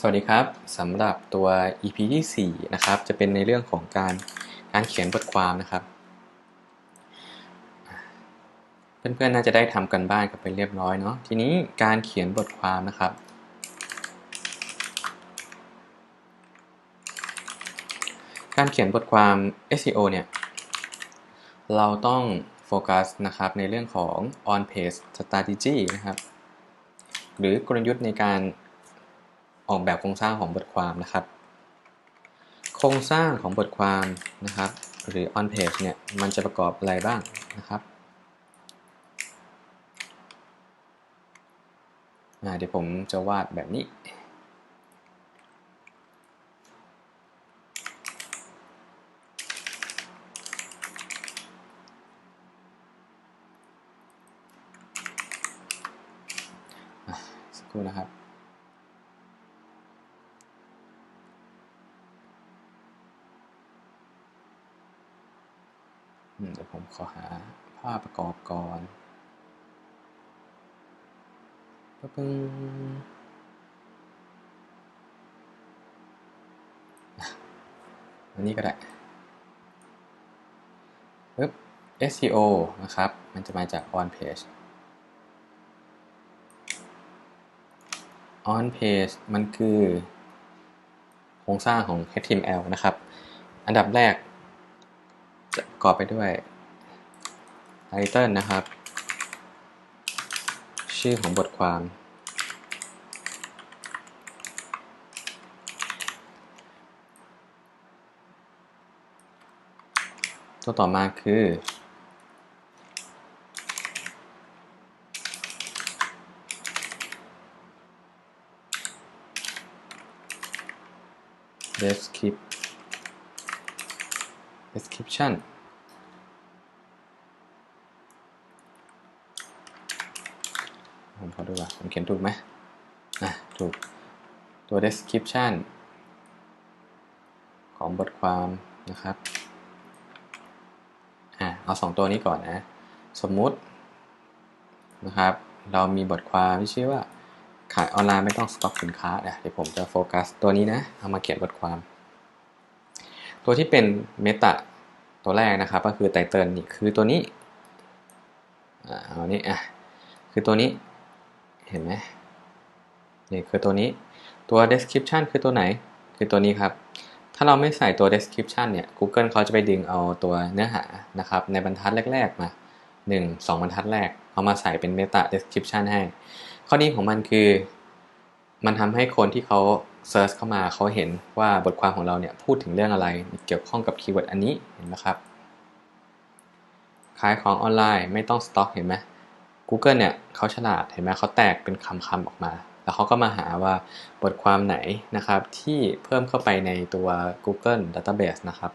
สวัสดีครับสำหรับตัว EP ที่4นะครับจะเป็นในเรื่องของการการเขียนบทความนะครับ เพื่อนๆน่าจะได้ทำกันบ้านกันไปเรียบร้อยเนาะทีนี้การเขียนบทความนะครับ การเขียนบทความ SEO เนี่ยเราต้องโฟกัสนะครับในเรื่องของ on page strategy นะครับ หรือกลยุทธ์ในการ ออกแบบโครงสร้างของบทความนะครับ โครงสร้างของบทความนะครับ หรือ on page เนี่ยมันจะประกอบอะไรบ้างนะครับเดี๋ยวผมจะวาดแบบนี้สักครู่นะครับ เดี๋ยวผม ขอหาภาพประกอบก่อนปึ้งอันนี้ก็ได้ปึ๊บ SEO นะครับ มันจะมาจาก on page on page มันคือโครงสร้างของ HTML นะครับ อันดับแรกจะประกอบไปด้วย ไตเทิลนะครับ ชื่อของบทความ ตัวต่อมาคือ description description ผม ขอดูว่าผมเขียนถูกไหมอะถูกตัว description ของบทความนะครับอะเอาสองตัวนี้ก่อนนะ สมมุตินะครับ เรามีบทความที่ชื่อว่าขายออนไลน์ไม่ต้องสต็อกสินค้าเดี๋ยวผมจะโฟกัสตัวนี้นะ เอามาเขียนบทความ ตัวที่เป็นเมตาตัวแรกนะครับ ก็คือไตเติลนี่คือตัวนี้อ่าเอานี้อะคือตัวนี้ เห็นไหมนี่คือตัวนี้ตัว description คือตัวไหน คือตัวนี้ครับ ถ้าเราไม่ใส่ตัว description เนี่ย Google เขาจะไปดึงเอาตัวเนื้อหานะครับ ในบรรทัดแรก ๆ มา 1 2 บรรทัดแรก เอามาใส่เป็น meta description ให้ ข้อดีของมันคือ มันทำให้คนที่เขาเซิร์ชเข้ามาเขาเห็นว่าบทความของเราเนี่ย พูดถึงเรื่องอะไร เกี่ยวข้องกับคีย์เวิร์ดอันนี้ เห็นไหมครับ ขายของออนไลน์ไม่ต้องสต็อกเห็นไหม Google เนี่ยเขาฉลาดเห็นไหมเขาแตกเป็นคำๆออกมา แล้วเขาก็มาหาว่าบทความไหนนะครับ ที่เพิ่มเข้าไปในตัว Google Database นะครับ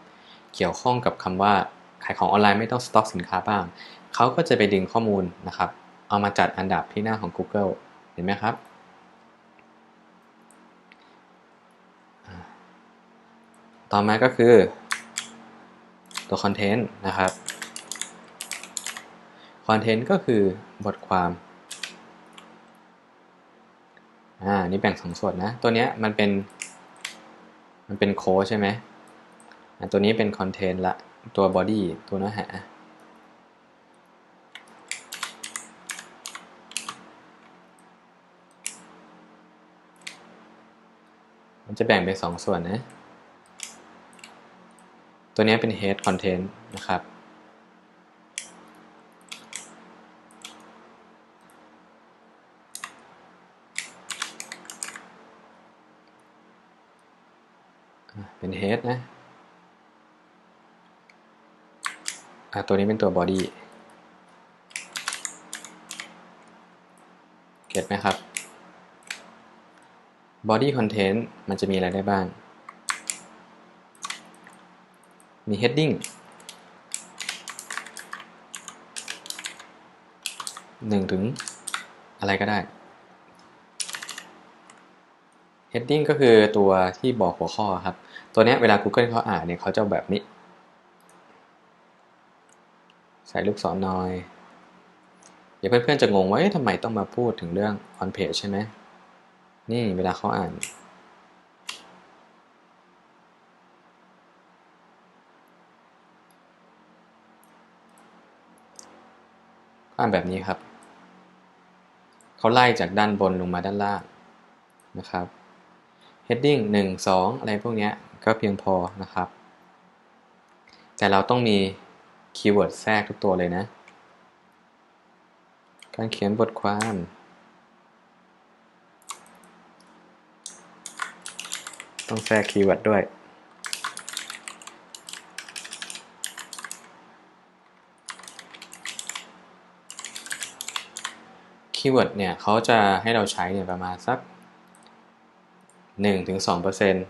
เกี่ยวข้องกับคำว่าขายของออนไลน์ไม่ต้องสต็อกสินค้าบ้าง เขาก็จะไปดึงข้อมูลนะครับ เอามาจัดอันดับที่หน้าของ Google เห็นไหมครับต่อมาก็คือ ตัวคอนเทนต์นะครับคอนเทนต์ก็คือ บทความอ่านี่แบ่งสองส่วนนะ ตัวเนี้ยมันเป็น มันเป็นโค้ดใช่ไหมตัวนี้เป็นคอนเทนต์ละ ตัวบอดี้ตัวเนื้อหามันจะแบ่งเป็นสองส่วนนะ ตัวนี้เป็น head content นะครับ เป็น head นะอะตัวนี้เป็นตัว body เก็ตไหมครับ body content มันจะมีอะไรได้บ้าง มี heading หนึ่งถึงอะไรก็ได้ heading ก็คือตัวที่บอกหัวข้อครับ ตัวนี้เวลา Google เขาอ่านเนี่ยเขาจะแบบนี้ ใส่ลูกศรหน่อย เดี๋ยวเพื่อนๆจะงงว่าทำไมต้องมาพูดถึงเรื่อง on page ใช่ไหม นี่เวลาเขาอ่านอ่านแบบนี้ครับ เขาไล่จากด้านบนลงมาด้านล่างนะครับ heading 1 2 อะไรพวกนี้ก็เพียงพอนะครับ แต่เราต้องมีคีย์เวิร์ดแทรกทุกตัวเลยนะ การเขียนบทความต้องแทรกคีย์เวิร์ดด้วย คีย์เวิร์ดเนี่ยเขาจะให้เราใช้เนี่ยประมาณสัก 1-2%เปอร์เซ็นต์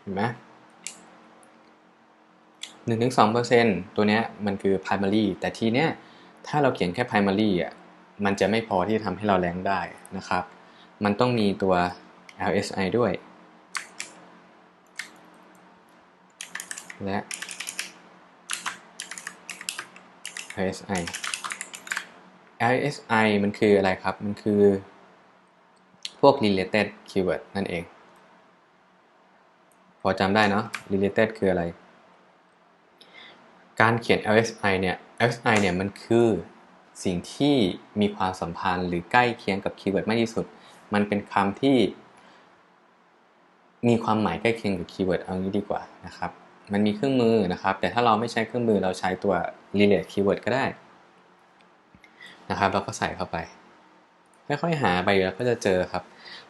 เห็นไหมหนึ่งถึงสองเปอร์เซ็นต์ตัวเนี้ยมันคือ primary แต่ทีเนี้ยถ้าเราเขียนแค่ primary อะมันจะไม่พอที่จะทำให้เราแรงได้นะครับ มันต้องมีตัว LSI ด้วย และ LSI LSI มันคืออะไรครับ มันคือพวก related keyword นั่นเอง พอจำได้เนาะ related คืออะไร การเขียน LSI เนี่ย LSI เนี่ยมันคือสิ่งที่มีความสัมพันธ์หรือใกล้เคียงกับคีย์เวิร์ดมากที่สุด มันเป็นคำที่มีความหมายใกล้เคียงกับคีย์เวิร์ดเอางี้ดีกว่านะครับ มันมีเครื่องมือนะครับ แต่ถ้าเราไม่ใช้เครื่องมือเราใช้ตัว relate keyword ก็ได้นะครับเราก็ใส่เข้าไปค่อยๆหาไปแล้วก็จะเจอครับ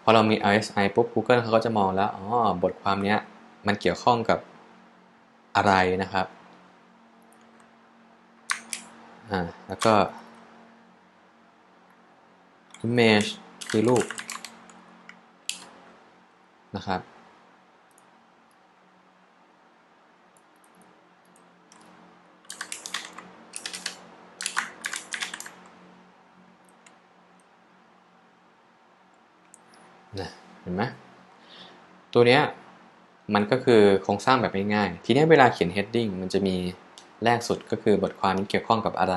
พอเรามี RSI ปุ๊บ Google เขาก็จะมองแล้วอ๋อบทความเนี้ยมันเกี่ยวข้องกับอะไรนะครับอ่าแล้วก็ image คือรูปนะครับ นะเห็นไหมตัวเนี้ยมันก็คือโครงสร้างแบบง่ายๆ ทีนี้เวลาเขียน heading มันจะมีแรกสุดก็คือบทความนี้เกี่ยวข้องกับอะไร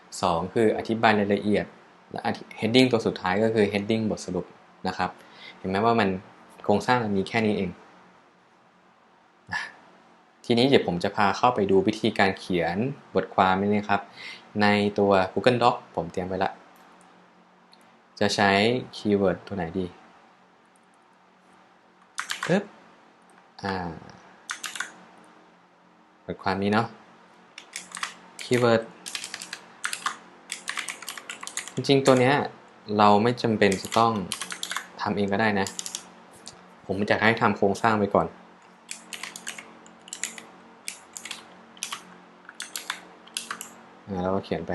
2 คืออธิบายรายละเอียด และ heading ตัวสุดท้ายก็คือ heading บทสรุปนะครับ เห็นไหมว่ามันโครงสร้างมีแค่นี้เอง ทีนี้เดี๋ยวผมจะพาเข้าไปดูวิธีการเขียนบทความนี่นะครับ ในตัว Google Doc ผมเตรียมไว้ละ จะใช้คีย์เวิร์ดตัวไหนดี ปึ๊บ อ่าบทความนี้เนาะ คีย์เวิร์ด จริงๆ ตัวเนี้ยเราไม่จำเป็นจะต้องทำเองก็ได้นะ ผมจะให้ทำโครงสร้างไปก่อนอแล้วก็เขียนไป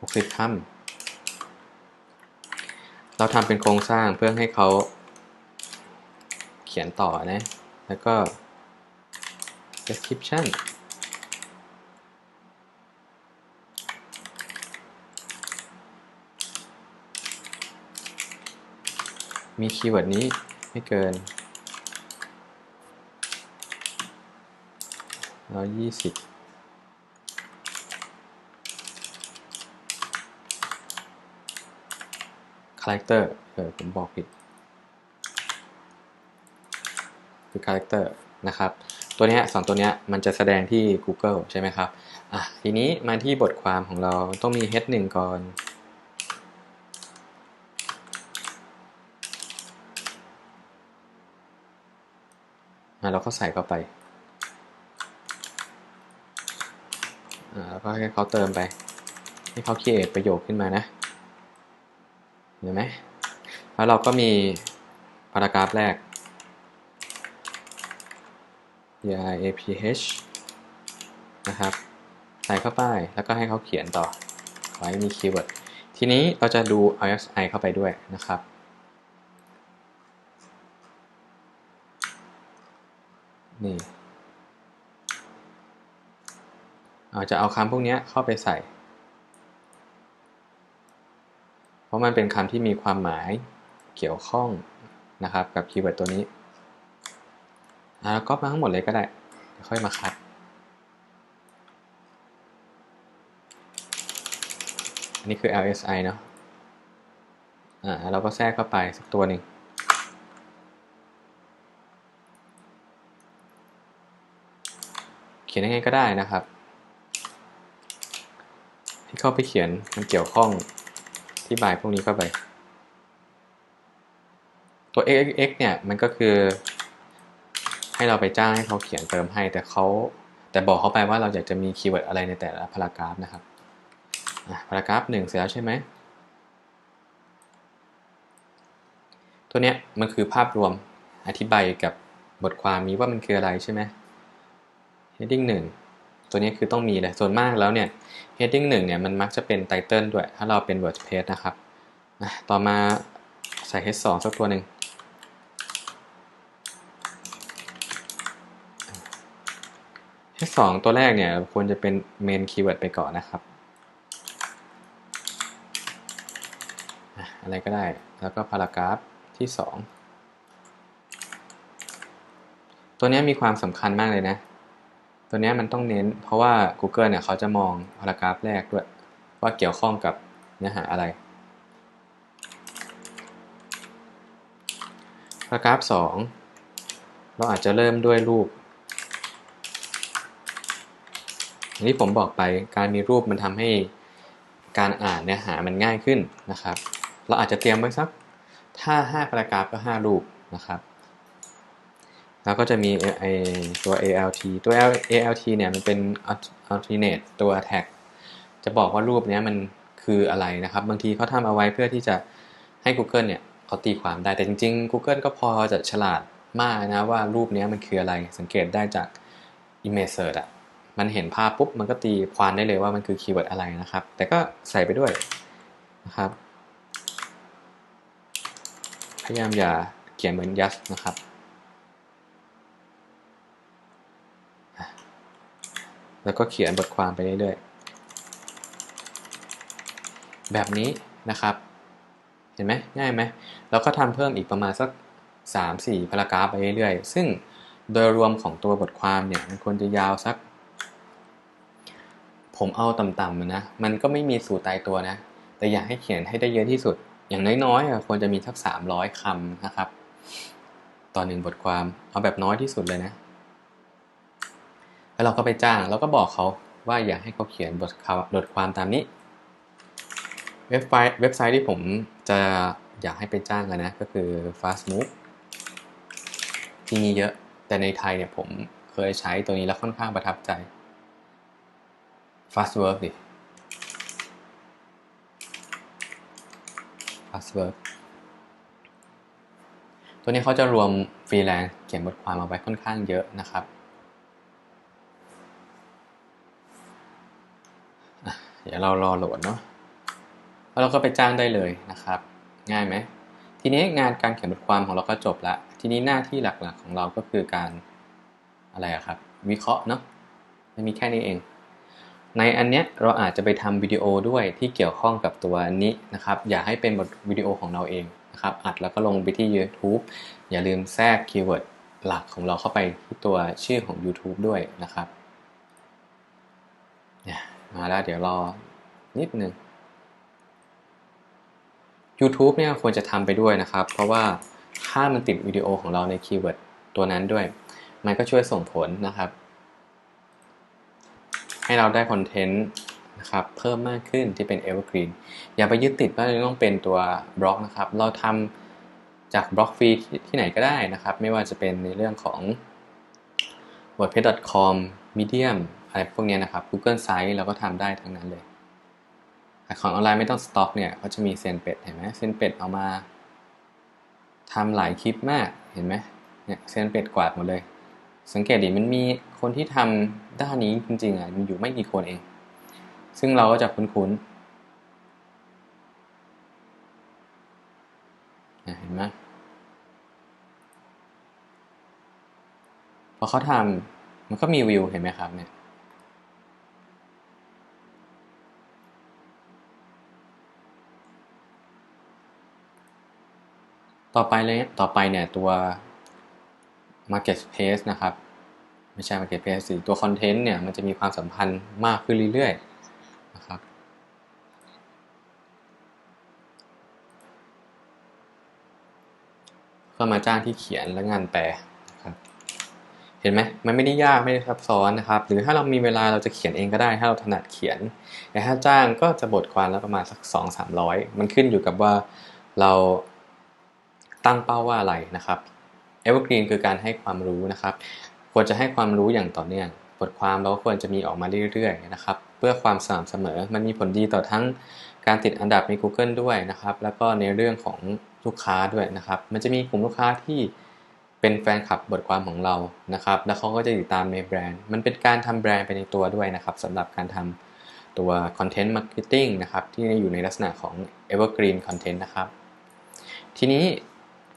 หกสิบคำ เราทำเป็นโครงสร้างเพื่อให้เขาเขียนต่อนะ แล้วก็ description มีคีย์เวิร์ดนี้ไม่เกินร้อยยี่สิบ คาแรคเตอร์เออผมบอกผิด คือคาแรคเตอร์นะครับ ตัวเนี้ยสองตัวเนี้ยมันจะแสดงที่ Google ใช่ไหมครับอะทีนี้มาที่บทความของเราต้องมี head 1ก่อนอะเราก็ใส่เข้าไปอ่าแล้วก็ให้เขาเติมไป ให้เขา create ประโยคขึ้นมานะ เห็นไหมแล้วเราก็มีพารากราฟแรก y a p h นะครับใส่เข้าไปแล้วก็ให้เขาเขียนต่อขอให้มีคีย์เวิร์ดทีนี้เราจะดู RSI เข้าไปด้วยนะครับนี่เราจะเอาคำพวกนี้เข้าไปใส่ เพราะมันเป็นคำที่มีความหมายเกี่ยวข้องนะครับกับคีย์เวิร์ดตัวนี้แล้วก็มาทั้งหมดเลยก็ได้ ค่อยมาคัดอันนี้คือ LSI เนาะอ่าเราก็แทรกเข้าไปสักตัวหนึ่งเขียนยังไงก็ได้นะครับให้เข้าไปเขียนมันเกี่ยวข้อง ที่บายพวกนี้เข้าไป ตัว x x เนี่ยมันก็คือ ให้เราไปจ้างให้เขาเขียนเติมให้ แต่เขาแต่บอกเขาไปว่าเราอยากจะมีคีย์เวิร์ดอะไรในแต่ละพารากราฟนะครับพารากราฟหนึ่งเสร็จแล้วใช่ไหมตัวเนี้ยมันคือภาพรวมอธิบายกับบทความนี้ว่ามันคืออะไรใช่ไหม heading 1 ตัวนี้คือต้องมีเลยส่วนมากแล้วเนี่ย heading 1เนี่ยมันมักจะเป็นไตเติลด้วย ถ้าเราเป็น WordPress นะครับต่อมาใส่ h 2 สักตัวหนึ่ง h 2ตัวแรกเนี่ยควรจะเป็น main keyword ไปก่อนนะครับ อะไรก็ได้แล้วก็พารากราฟที่ 2 ตัวนี้มีความสำคัญมากเลยนะ ตัวนี้มันต้องเน้น เพราะว่า Google เนี่ยเขาจะมองพารากราฟแรกด้วย ว่าเกี่ยวข้องกับเนื้อหาอะไรพารากราฟ2เราอาจจะเริ่มด้วยรูปอย่างที่ผมบอกไปการมีรูปมันทำให้การอ่านเนื้อหามันง่ายขึ้นนะครับ เราอาจจะเตรียมไว้สักถ้า5พารากราฟก็5รูปนะครับ แล้วก็จะมีไอตัว ALT ตัว ALT เนี่ยมันเป็น alternate ตัว tag จะบอกว่ารูปนี้มันคืออะไรนะครับ บางทีเขาทำเอาไว้เพื่อที่จะให้ Google เนี่ยเขาตีความได้แต่จริง ๆ Google ก็พอจะฉลาดมากนะว่ารูปนี้มันคืออะไรสังเกตได้จาก image search อะมันเห็นภาพปุ๊บ มันก็ตีความได้เลยว่ามันคือคีย์เวิร์ดอะไรนะครับ แต่ก็ใส่ไปด้วยนะครับ พยายามอย่าเขียนเหมือนยัสนะครับ แล้วก็เขียนบทความไปเรื่อยๆ แบบนี้นะครับ เห็นไหมง่ายไหมแล้วก็ทำเพิ่มอีกประมาณสัก 3-4พารากราฟไปเรื่อยๆ ซึ่งโดยรวมของตัวบทความเนี่ยมันควรจะยาวสัก ผมเอาต่ำๆนะ มันก็ไม่มีสูตรตายตัวนะ แต่อยากให้เขียนให้ได้เยอะที่สุด อย่างน้อยๆควรจะมีสัก 300คำนะครับ ต่อหนึ่งบทความเอาแบบน้อยที่สุดเลยนะ แล้วเราก็ไปจ้าง แล้วก็บอกเขาว่าอยากให้เขาเขียนบทบทความตามนี้ เว็บไซต์เว็บไซต์ที่ผมจะอยากให้ไปจ้างกันนะก็คือ Fastmove ที่มีเยอะ แต่ในไทยเนี่ยผมเคยใช้ตัวนี้แล้วค่อนข้างประทับใจ Fastwork ดิ Fastwork ตัวนี้เขาจะรวมฟรีแลนซ์เขียนบทความมาไว้ค่อนข้างเยอะนะครับเดี๋ยวเรารอโหลดเนาะแล้วเราก็ไปจ้างได้เลยนะครับ ง่ายไหมทีนี้งานการเขียนบทความของเราก็จบละทีนี้หน้าที่หลักๆของเราก็คือการอะไรครับ วิเคราะห์เนาะไม่มีแค่นี้เอง ในอันเนี้ยเราอาจจะไปทำวิดีโอด้วยที่เกี่ยวข้องกับตัวนี้นะครับ อย่าให้เป็นบทวิดีโอของเราเองนะครับ อัดแล้วก็ลงไปที่ YouTube อย่าลืมแทรกคีย์เวิร์ดหลักของเราเข้าไปที่ตัวชื่อของ YouTube ด้วยนะครับ มาแล้วเดี๋ยวรอนิดนึง YouTube เนี่ยควรจะทำไปด้วยนะครับ เพราะว่าถ้ามันติดวิดีโอของเราในคีย์เวิร์ดตัวนั้นด้วย มันก็ช่วยส่งผลนะครับ ให้เราได้คอนเทนต์นะครับเพิ่มมากขึ้นที่เป็น evergreen อย่าไปยึดติดว่าจะต้องเป็นตัวบล็อกนะครับ เราทำจากบล็อกฟรีที่ไหนก็ได้นะครับ ไม่ว่าจะเป็นในเรื่องของ wordpress.com medium อะไรพวกนี้นะครับ Google Sites เราก็ทำได้ทั้งนั้นเลยของออนไลน์ไม่ต้องสต็อกเนี่ยเขาจะมีเซนเป็ดเห็นไหมเซนเป็ดเอามาทำหลายคลิปมากเห็นไหมเนี่ยเซนเป็ดกวาดหมดเลย สังเกตดิมันมีคนที่ทำด้านนี้จริงๆอะมันอยู่ไม่กี่คนเอง ซึ่งเราก็จะคุ้นๆเห็นไหมพอเขาทำมันก็มีวิวเห็นไหมครับเนี่ย ต่อไปเลยต่อไปเนี่ยตัว marketplace นะครับ ไม่ใช่ marketplace สิตัวคอนเทนต์เนี่ยมันจะมีความสัมพันธ์มากขึ้นเรื่อยๆนะครับก็มาจ้างที่เขียนและงานแปลนะครับ เห็นไหมมันไม่ได้ยากไม่ได้ซับซ้อนนะครับ หรือถ้าเรามีเวลาเราจะเขียนเองก็ได้ ถ้าเราถนัดเขียน แต่ถ้าจ้างก็จะบทความและประมาณสัก2 3 0 0 มันขึ้นอยู่กับว่าเรา ตั้งเป้าว่าอะไรนะครับ Evergreen คือการให้ความรู้นะครับ ควรจะให้ความรู้อย่างต่อเนื่องบทความเราก็ควรจะมีออกมาเรื่อยๆนะครับ เพื่อความสม่ำเสมอ มันมีผลดีต่อทั้งการติดอันดับใน Google ด้วยนะครับ แล้วก็ในเรื่องของลูกค้าด้วยนะครับ มันจะมีกลุ่มลูกค้าที่เป็นแฟนคลับบทความของเรานะครับ แล้วเขาก็จะติดตามในแบรนด์ มันเป็นการทำแบรนด์ไปในตัวด้วยนะครับสำหรับการทำตัว Content Marketing นะครับ ที่อยู่ในลักษณะของ Evergreen Content นะครับ ทีนี้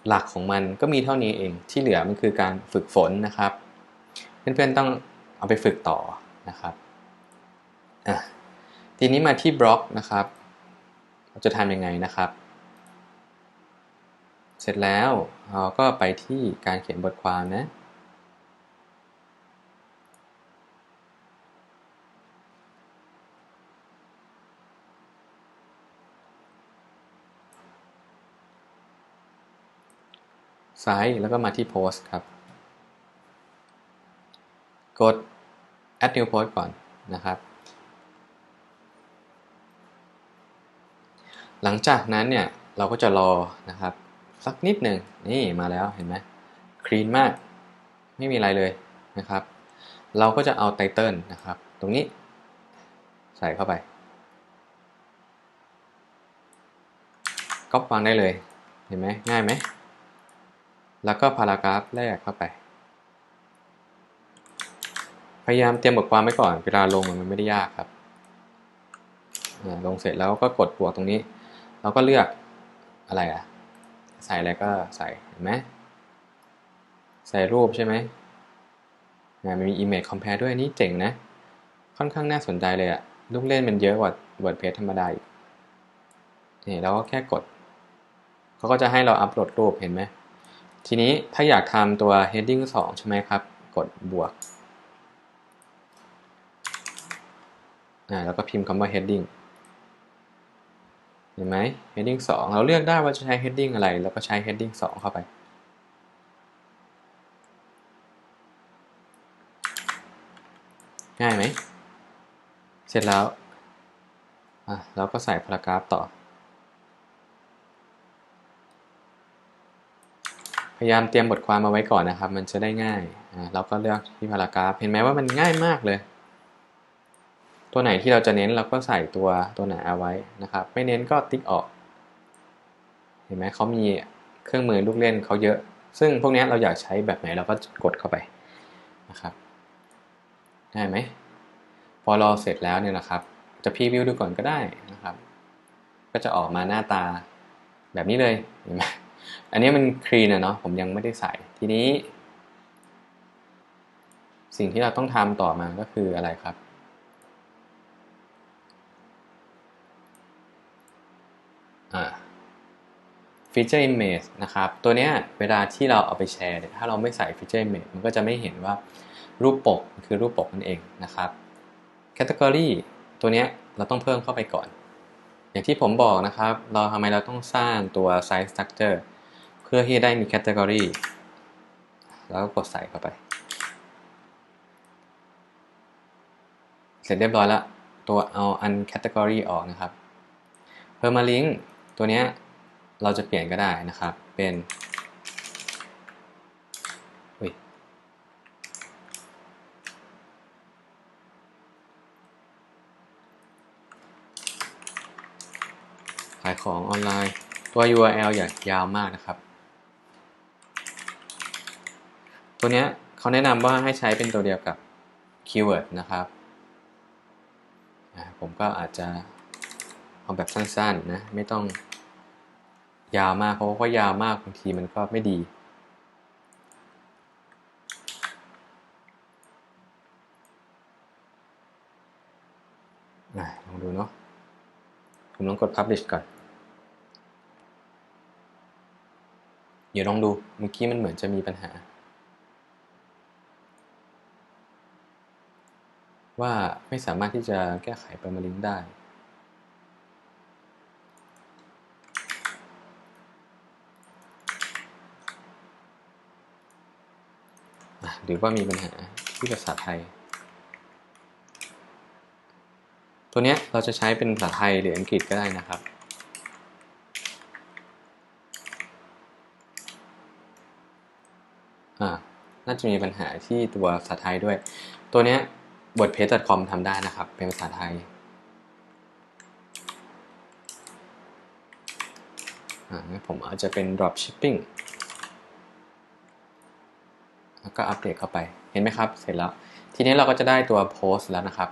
หลักของมันก็มีเท่านี้เอง ที่เหลือมันคือการฝึกฝนนะครับ เพื่อนๆต้องเอาไปฝึกต่อนะครับอะทีนี้มาที่บล็อกนะครับเราจะทำยังไงนะครับ เสร็จแล้วเราก็ไปที่การเขียนบทความนะ ไซต์แล้วก็มาที่โพสต์ครับ กด add new post ก่อนนะครับ หลังจากนั้นเนี่ย เราก็จะรอนะครับ สักนิดหนึ่งนี่มาแล้วเห็นไหมคลีนมาก ไม่มีอะไรเลยนะครับ เราก็จะเอาไตเติลนะครับ ตรงนี้ ใส่เข้าไปก๊อปวางได้เลย เห็นไหมง่ายไหม แล้วก็พารากราฟแรกเข้าไป พยายามเตรียมบทความไว้ก่อนเวลาลงมันไม่ได้ยากครับลงเสร็จแล้วก็กดบวกตรงนี้ เราก็เลือกอะไรอะใส่อะไรก็ใส่เห็นไหมใส่รูปใช่ไหมมันมี image compare ด้วยนี่เจ๋งนะ ค่อนข้างน่าสนใจเลยอะลูกเล่นมันเยอะกว่า WordPress ธรรมดาอีกนี่เราก็แค่กด เขาก็จะให้เราอัปโหลดรูปเห็นไหม ทีนี้ถ้าอยากทำตัว heading 2 ใช่ไหมครับ กดบวกอ่าแล้วก็พิมพ์คำว่า heading เห็นไหม heading 2 เราเลือกได้ว่าจะใช้ heading อะไร แล้วก็ใช้ heading 2 เข้าไป ง่ายไหม เสร็จแล้ว อะเราก็ใส่พารากราฟต่อ พยายามเตรียมบทความมาไว้ก่อนนะครับ มันจะได้ง่ายอ่าเราก็เลือกที่พารากราฟเห็นไหมว่ามันง่ายมากเลย ตัวไหนที่เราจะเน้นเราก็ใส่ตัวตัวไหนเอาไว้นะครับ ไม่เน้นก็ติ๊กออก เห็นไหมเขามีเครื่องมือลูกเล่นเขาเยอะ ซึ่งพวกนี้เราอยากใช้แบบไหนเราก็กดเข้าไปนะครับง่ายไหมพอรอเสร็จแล้วเนี่ยนะครับ จะพรีวิวดูก่อนก็ได้นะครับ ก็จะออกมาหน้าตาแบบนี้เลยเห็นไหม อันนี้มันคลีนอะเนาะผมยังไม่ได้ใส่ทีนี้ สิ่งที่เราต้องทำต่อมาก็คืออะไรครับฟีเจอร์ image นะครับ ตัวเนี้ยเวลาที่เราเอาไปแชร์ถ้าเราไม่ใส่ฟีเจอร์ image มันก็จะไม่เห็นว่ารูปปกคือรูปปกนั่นเองนะครับ category ตัวเนี้ยเราต้องเพิ่มเข้าไปก่อน อย่างที่ผมบอกนะครับ เราทำไมเราต้องสร้างตัว size structure พื่อที่ได้มี category แล้วก็กดใส่เข้าไป เสร็จเรียบร้อยแล้วตัวเอา un category ออกนะครับ permalink ตัวเนี้ยเราจะเปลี่ยนก็ได้นะครับ เป็นขายของออนไลน์ ตัว URL อย่ายาวมากนะครับ ตัวนี้เขาแนะนำว่าให้ใช้เป็นตัวเดียวกับคีย์เวิร์ดนะครับผมก็อาจจะเอาแบบสั้นๆนะ ไม่ต้องยาวมาก เพราะว่ายาวมากบางทีมันก็ไม่ดี ลองดูเนาะ ผมลองกด publish ก่อน เดี๋ยวลองดู เมื่อกี้มันเหมือนจะมีปัญหา ว่าไม่สามารถที่จะแก้ไขปรมาลิงได้หรือว่ามีปัญหาที่ภาษาไทย ตัวเนี้ยเราจะใช้เป็นภาษาไทยหรืออังกฤษก็ได้นะครับอ่าน่าจะมีปัญหาที่ตัวภาษาไทยด้วย ตัวเนี้ ยบทเพจ .com ทำได้นะครับ เป็นภาษาไทยผมอาจจะเป็น drop shipping แล้วก็อัปเดตเข้าไป เห็นไหมครับ เสร็จแล้ว ทีนี้เราก็จะได้ตัวโพสต์แล้วนะครับ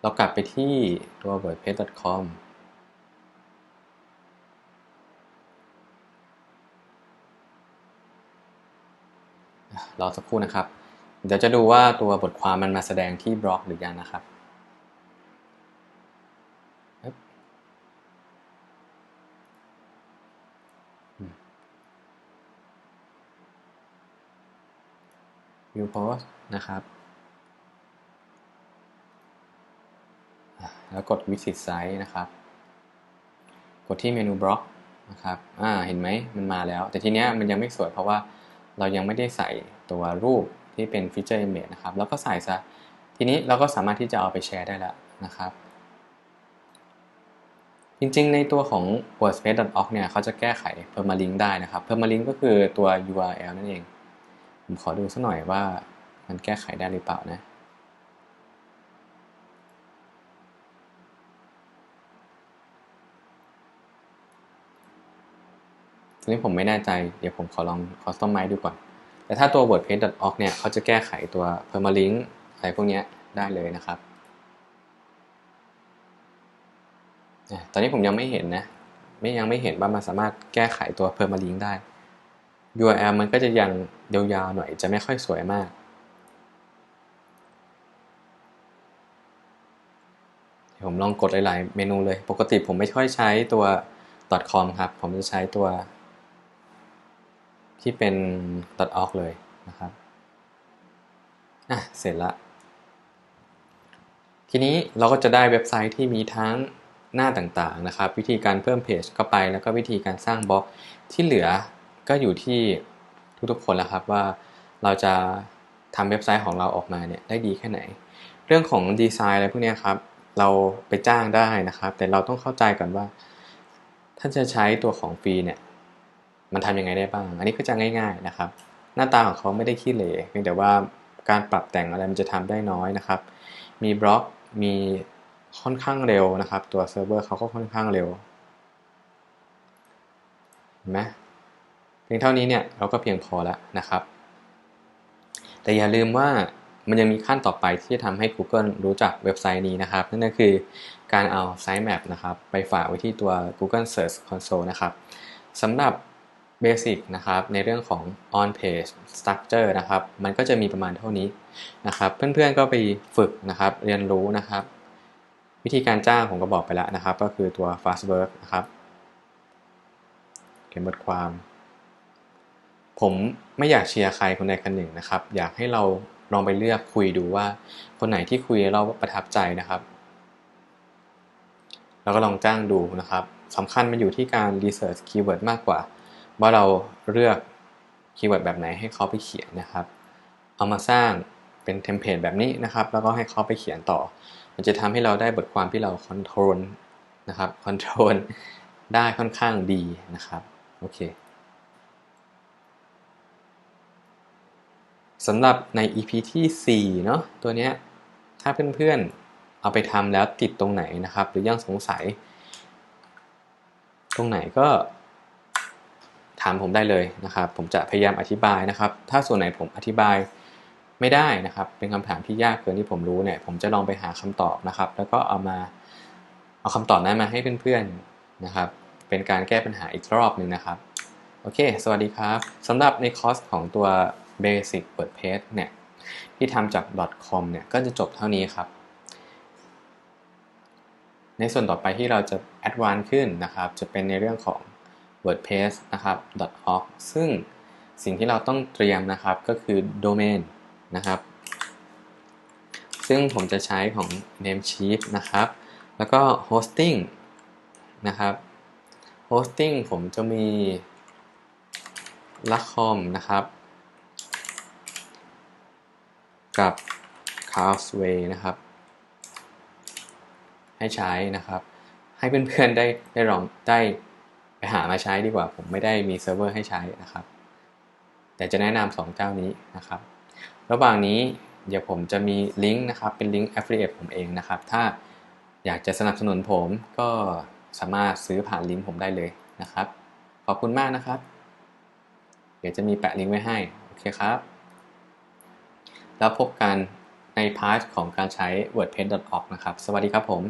เรากลับไปที่ตัว wordpress.com รอสักครู่นะครับ เดี๋ยวจะดูว่าตัวบทความมันมาแสดงที่บล็อกหรือยังนะครับ view post นะครับ แล้วกด visit site นะครับ กดที่เมนูบล็อกนะครับ อ่า เห็นไหม มันมาแล้ว แต่ทีเนี้ยมันยังไม่สวยเพราะว่า เรายังไม่ได้ใส่ตัวรูปที่เป็น feature image นะครับ แล้วก็ใส่ซะ ทีนี้เราก็สามารถที่จะเอาไปแชร์ได้แล้วนะครับ จริงๆ ในตัวของ wordspace.org เนี่ยเขาจะแก้ไข permalink ได้นะครับ permalink ก็คือตัว URL นั่นเอง ผมขอดูสักหน่อยว่ามันแก้ไขได้หรือเปล่านะ ทีนี้ผมไม่แน่ใจ เดี๋ยวผมขอลอง customize ดูก่อน แต่ถ้าตัว wordpress.org เนี่ยเขาจะแก้ไขตัว permalink อะไรพวกนี้ได้เลยนะครับ ตอนนี้ผมยังไม่เห็นนะ ไม่ยังไม่เห็นว่ามันสามารถแก้ไขตัว permalink ได้ URL มันก็จะยังยาวๆหน่อย จะไม่ค่อยสวยมากผมลองกดหลาย ๆ เมนูเลย ปกติผมไม่ค่อยใช้ตัว .com ครับ ผมจะใช้ตัว ที่เป็น .org เลยนะครับอะเสร็จละ ทีนี้เราก็จะได้เว็บไซต์ที่มีทั้งหน้าต่างๆนะครับ วิธีการเพิ่มเพจเข้าไปแล้วก็วิธีการสร้างบล็อกที่เหลือก็อยู่ที่ทุกๆคนแล้วครับว่าเราจะทำเว็บไซต์ของเราออกมาเนี่ยได้ดีแค่ไหน เรื่องของดีไซน์อะไรพวกนี้ครับเราไปจ้างได้นะครับ แต่เราต้องเข้าใจก่อนว่า ถ้าจะใช้ตัวของฟรีเนี่ย มันทำยังไงได้บ้าง อันนี้ก็จะง่าย ๆนะครับ หน้าตาของเขาไม่ได้ขี้เหร่เพียงแต่ว่าการปรับแต่งอะไรมันจะทำได้น้อยนะครับ มีบล็อกมีค่อนข้างเร็วนะครับ ตัวเซิร์ฟเวอร์เขาก็ค่อนข้างเร็วเห็นไหมเพียงเท่านี้เนี่ยเราก็เพียงพอแล้วนะครับ แต่อย่าลืมว่ามันยังมีขั้นต่อไปที่จะทำให้ Google รู้จักเว็บไซต์นี้นะครับ นั่นก็คือการเอา sitemap นะครับ ไปฝากไว้ที่ตัว Google Search Console นะครับสำหรับ เบสิกนะครับในเรื่องของ on page structure นะครับ มันก็จะมีประมาณเท่านี้นะครับ เพื่อนๆก็ไปฝึกนะครับ เรียนรู้นะครับ วิธีการจ้างผมก็บอกไปแล้วนะครับ ก็คือตัว Fastwork นะครับเขียนบทความ ผมไม่อยากเชียร์ใครคนใดคนหนึ่งนะครับ อยากให้เราลองไปเลือกคุยดูว่า คนไหนที่คุยเราประทับใจนะครับเราก็ลองจ้างดูนะครับสำคัญมันอยู่ที่การรีเสิร์ชคีย์เวิร์ดมากกว่า ว่าเราเลือกคีย์เวิร์ดแบบไหนให้เขาไปเขียนนะครับ เอามาสร้างเป็นเทมเพลตแบบนี้นะครับ แล้วก็ให้เขาไปเขียนต่อ มันจะทำให้เราได้บทความที่เราคอนโทรลนะครับคอนโทรลได้ค่อนข้างดีนะครับ โอเคสำหรับใน EP ที่4เนาะตัวเนี้ยถ้าเพื่อนๆเอาไปทำแล้วติดตรงไหนนะครับ หรือยังสงสัย ตรงไหนก็ ถามผมได้เลยนะครับ ผมจะพยายามอธิบายนะครับ ถ้าส่วนไหนผมอธิบายไม่ได้นะครับ เป็นคำถามที่ยากเกินที่ผมรู้เนี่ย ผมจะลองไปหาคำตอบนะครับ แล้วก็เอามาเอาคำตอบนั้นมาให้เพื่อนๆนะครับ เป็นการแก้ปัญหาอีกรอบหนึ่งนะครับ โอเค สวัสดีครับสำหรับในคอร์สของตัว Basic WordPress เนี่ยที่ทำจาก .com เนี่ยก็จะจบเท่านี้ครับ ในส่วนต่อไปที่เราจะ advance ขึ้นนะครับ จะเป็นในเรื่องของ WordPress นะครับ .org ซึ่งสิ่งที่เราต้องเตรียมนะครับก็คือ domain นะครับ ซึ่งผมจะใช้ของ Namecheap นะครับ แล้วก็ hosting นะครับ hosting ผมจะมีลักคอมนะครับ กับ c a r s w a y นะครับ ให้ใช้นะครับ ให้เพื่อนๆได้ได้ลองได้ หามาใช้ดีกว่า ผมไม่ได้มีเซิร์ฟเวอร์ให้ใช้นะครับ แต่จะแนะนำสองเจ้านี้นะครับ ระหว่างนี้เดี๋ยวผมจะมีลิงก์นะครับ เป็นลิงก์ affiliate ผมเองนะครับ ถ้าอยากจะสนับสนุนผมก็สามารถซื้อผ่านลิงก์ผมได้เลยนะครับ ขอบคุณมากนะครับ เดี๋ยวจะมีแปะลิงก์ไว้ให้ โอเคครับ แล้วพบกันในพาร์ทของการใช้ wordpress.org นะครับ สวัสดีครับผม